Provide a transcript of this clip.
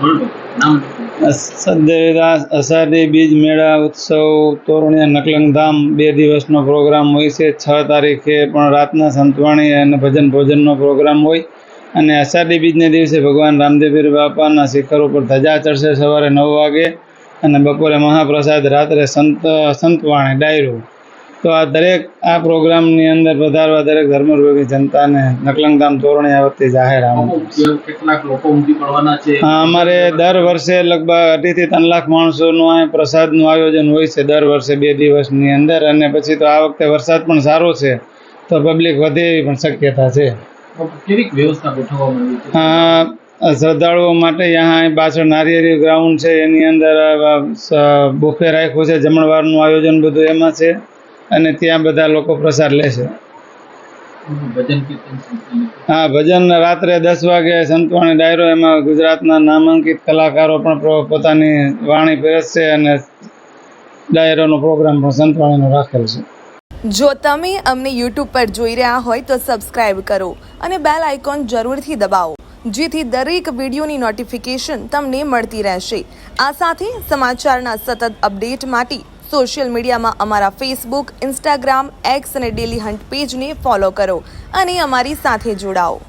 નામ અષાઢી બીજ મેળા ઉત્સવ તોરણીયા નકલંગ ધામ બે દિવસનો પ્રોગ્રામ હોય છે. છ તારીખે પણ રાતના સંતવાણી અને ભજન ભોજનનો પ્રોગ્રામ હોય. અને અષાઢી બીજને દિવસે ભગવાન રામદેવીર બાપાના શિખર ઉપર ધજા ચડશે સવારે નવ વાગે અને બપોરે મહાપ્રસાદ, રાત્રે સંત, સંતવાણી, ડાયરો. તો આ દરેક આ પ્રોગ્રામની અંદર પધારવા દરેક ધર્મરૂપી જનતાને નકલંગધામ આ વખતે જાહેર કેટલાક લોકો ઉમટી પડવાના છે? હા અમારે દર વર્ષે લગભગ અઢીથી ત્રણ લાખ માણસોનું આ પ્રસાદનું આયોજન હોય છે દર વર્ષે બે દિવસની અંદર. અને પછી તો આ વખતે વરસાદ પણ સારો છે તો પબ્લિક વધે એવી પણ શક્યતા છે. કેવી વ્યવસ્થા ગોઠવવામાં આવી શ્રદ્ધાળુઓ માટે અહીંયા પાછળ નારિયેરી ગ્રાઉન્ડ છે એની અંદર બુફે રાખ્યું છે જમણવારનું આયોજન બધું એમાં છે. અને ત્યાં બધા લોકો પ્રસાદ લેશે છે. હા ભજન રાત્રે દસ વાગે સંતવાણી ડાયરો એમાં ગુજરાતના નામાંકિત કલાકારો પણ પોતાની વાણી પીરસશે અને ડાયરોનો પ્રોગ્રામ પણ સંતવાણીનો રાખેલ છે. જો તમે અમને યુટ્યુબ પર જોઈ રહ્યા હોય તો સબસ્ક્રાઇબ કરો અને બેલ આઇકોન જરૂરથી દબાવો જેથી દરેક વિડીયોની નોટિફિકેશન તમને મળતી રહેશે. આ સાથે સમાચારના સતત અપડેટ માટે સોશિયલ મીડિયામાં અમારા ફેસબુક, ઇન્સ્ટાગ્રામ એક્સ અને ડેલી હન્ટ પેજને ફોલો કરો અને અમારી સાથે જોડાઓ.